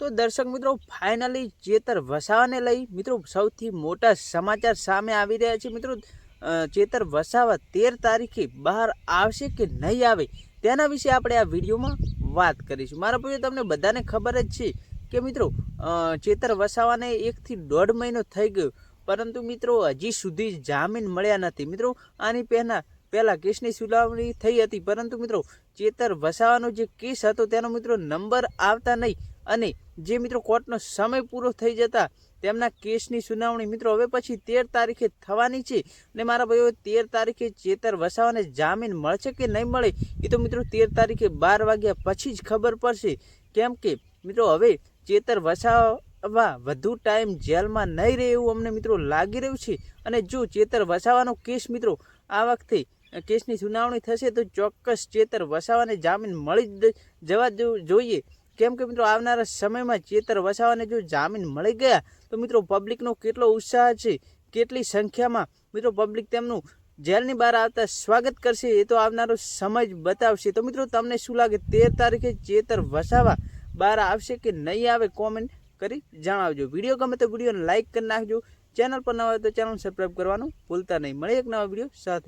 તો દર્શક મિત્રો ફાઇનલી ચેતર વસાવાને લઈ મિત્રો સૌથી મોટા સમાચાર સામે આવી રહ્યા છે. મિત્રો ચેતર વસાવા તેર તારીખે બહાર આવશે કે નહીં આવે તેના વિશે આપણે આ વિડીયોમાં વાત કરીશું. મારા ભાઈઓ તમને બધાને ખબર જ છે કે મિત્રો ચેતર વસાવાને એકથી દોઢ મહિનો થઈ ગયો. પરંતુ મિત્રો, હજી સુધી જામીન મળ્યા નથી. મિત્રો, આની પહેલાં પહેલાં કેસની સુનાવણી થઈ હતી. પરંતુ મિત્રો, ચેતર વસાવાનો જે કેસ હતો, તેનો મિત્રો નંબર આવતા નહીં. અને જે મિત્રો કોર્ટનો સમય પૂરો થઈ જતા તેમના કેસની સુનાવણી મિત્રો હવે પછી તેર તારીખે થવાની છે અને મારા ભાઈઓ તેર તારીખે ચેતર વસાવાને જામીન મળશે કે નહીં મળે એ તો મિત્રો તેર તારીખે બાર વાગ્યા પછી જ ખબર પડશે. કેમ કે મિત્રો હવે ચેતર વસાવા વધુ ટાઈમ જેલમાં નહીં રહે એવું અમને મિત્રો લાગી રહ્યું છે અને જો ચેતર વસાવાનો કેસ મિત્રો આ વખતે કેસની સુનાવણી થશે તો ચોક્કસ ચેતર વસાવાને જામીન મળી જવા જોઈએ. કેમ કે મિત્રો આવનારા સમયમાં ચેતર વસાવાને જો જામીન મળી ગયા, તો મિત્રો પબ્લિકનો કેટલો ઉત્સાહ છે, કેટલી સંખ્યામાં મિત્રો પબ્લિક તેમનું જેલની બહાર આવતા સ્વાગત કરશે એ તો આવનારો સમય જ બતાવશે. તો મિત્રો તમને શું લાગે, તેર તારીખે ચેતર વસાવા બહાર આવશે કે નહીં આવે કોમેન્ટ કરી જણાવજો. વીડિયો ગમે તો વિડીયોને લાઇક કરી નાખજો. ચેનલ પર નવા હોય તો ચેનલ સબસ્ક્રાઈબ કરવાનું ભૂલતા નહીં. મળે એક નવા વીડિયો સાથે.